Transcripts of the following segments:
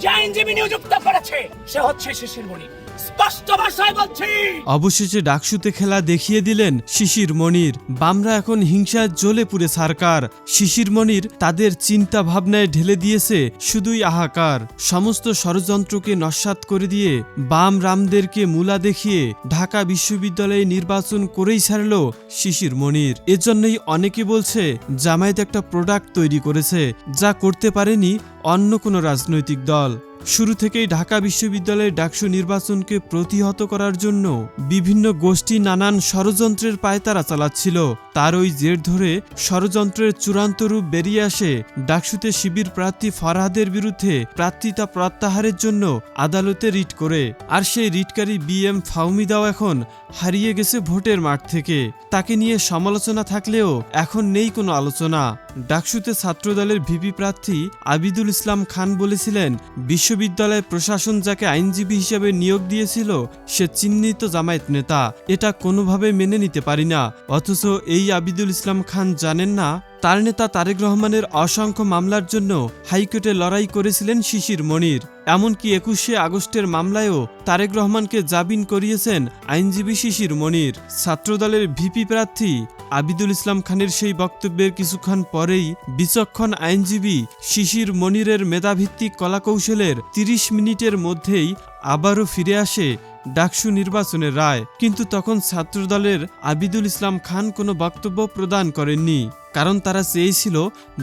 যে আইনজীবী নিযুক্ত করেছে সে হচ্ছে শিশির মণি স্পষ্ট ভাষায় বলছি। অবশেষে ডাকসুতে খেলা দেখিয়ে দিলেন শিশির মনির। বামরা এখন হিংসায় জ্বলে পুড়ে সারকার। শিশির মনির তাদের চিন্তা ভাবনায় ঢেলে দিয়েছে শুধুই আহাকার। সমস্ত ষড়যন্ত্রকে নস্বাত করে দিয়ে বাম রামদেরকে মূলা দেখিয়ে ঢাকা বিশ্ববিদ্যালয়ে নির্বাচন করেই ছাড়ল শিশির মনির। এজন্যই অনেকে বলছে, জামায়াত একটা প্রোডাক্ট তৈরি করেছে, যা করতে পারেনি অন্য কোনো রাজনৈতিক দল। শুরু থেকেই ঢাকা বিশ্ববিদ্যালয়ের ডাকসু নির্বাচনকে প্রতিহত করার জন্য বিভিন্ন গোষ্ঠী নানান ষড়যন্ত্রের পায়তারা চালাচ্ছিল। তার ওই জের ধরে ষড়যন্ত্রের চূড়ান্ত রূপ বেরিয়ে আসে ডাকসুতে শিবির প্রার্থী ফরহাদের বিরুদ্ধে প্রার্থিতা প্রত্যাহারের জন্য আদালতে রিট করে। আর সেই রিটকারী বি এম ফাউমিদাও এখন হারিয়ে গেছে ভোটের মাঠ থেকে। তাকে নিয়ে সমালোচনা থাকলেও এখন নেই কোনো আলোচনা। ডাকসুতে ছাত্রদলের ভিপি প্রার্থী আবিদুল ইসলাম খান বলেছিলেন, বিশ্ববিদ্যালয় প্রশাসন যাকে আইনজীবী হিসেবে নিয়োগ দিয়েছিল, সে চিহ্নিত জামায়াত নেতা। এটা কোনোভাবে মেনে নিতে পারি না। অথচ এই আবিদুল ইসলাম খান জানেন না, তার নেতা তারেক রহমানের অসংখ্য মামলার জন্য হাইকোর্টে লড়াই করেছিলেন শিশির মনির। এমনকি একুশে আগস্টের মামলায়ও তারেক রহমানকে জামিন করিয়েছেন আইনজীবী শিশির মনির। ছাত্রদলের ভিপি প্রার্থী আবিদুল ইসলাম খানের সেই বক্তব্যের কিছুক্ষণ পরেই বিচক্ষণ আইনজীবী শিশির মনিরের মেধাভিত্তিক কলাকৌশলের তিরিশ মিনিটের মধ্যেই আবারও ফিরে আসে ডাকসু নির্বাচনের রায়। কিন্তু তখন ছাত্রদলের আবিদুল ইসলাম খান কোনো বক্তব্য প্রদান করেননি। কারণ তারা চেয়েছিল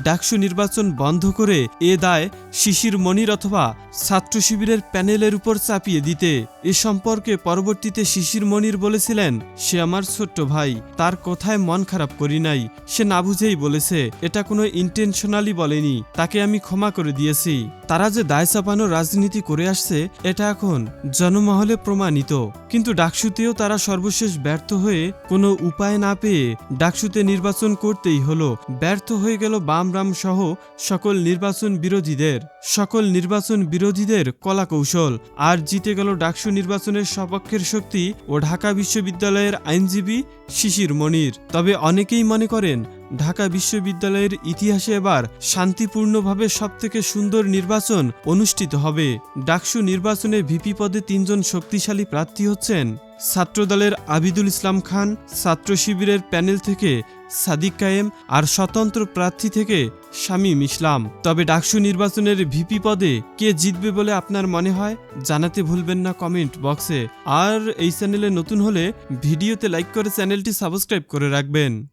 ডাকসু নির্বাচন বন্ধ করে এ দায় শিশির মনির অথবা ছাত্র শিবিরের প্যানেলের উপর চাপিয়ে দিতে। এ সম্পর্কে পরবর্তীতে শিশির মনির বলেছিলেন, সে আমার ছোট্ট ভাই, তার কথায় মন খারাপ করি নাই। সে না বুঝেই বলেছে, এটা কোনো ইন্টেনশনালি বলেনি, তাকে আমি ক্ষমা করে দিয়েছি। তারা যে দায় চাপানো রাজনীতি করে আসছে, এটা এখন জনমহলে প্রমাণিত। কিন্তু ডাকসুতেও তারা সর্বশেষ ব্যর্থ হয়ে কোনো উপায় না পেয়ে ডাকসুতে নির্বাচন করতেই হলো, ব্যর্থ হয়ে গেল বাম রাম সহ সকল নির্বাচন বিরোধীদের। সকল নির্বাচন বিরোধীদের কলা কৌশল আর জিতে গেল ডাকসু নির্বাচনের সপক্ষের শক্তি ও ঢাকা বিশ্ববিদ্যালয়ের আইনজীবী শিশির মনির। তবে অনেকেই মনে করেন ঢাকা বিশ্ববিদ্যালয়ের ইতিহাসে এবার শান্তিপূর্ণভাবে সবথেকে সুন্দর নির্বাচন অনুষ্ঠিত হবে। ডাকসু নির্বাচনে ভিপি পদে তিনজন শক্তিশালী প্রার্থী হচ্ছেন ছাত্রদলের আবিদুল ইসলাম খান, ছাত্র শিবিরের প্যানেল থেকে সাদিক কায়েম আর স্বতন্ত্র প্রার্থী থেকে শামীম ইসলাম। তবে ডাকসু নির্বাচনের ভিপি পদে কে জিতবে বলে আপনার মনে হয়? জানাতে ভুলবেন না কমেন্ট বক্সে। আর এই চ্যানেলে নতুন হলে ভিডিওতে লাইক করে চ্যানেলটি সাবস্ক্রাইব করে রাখবেন।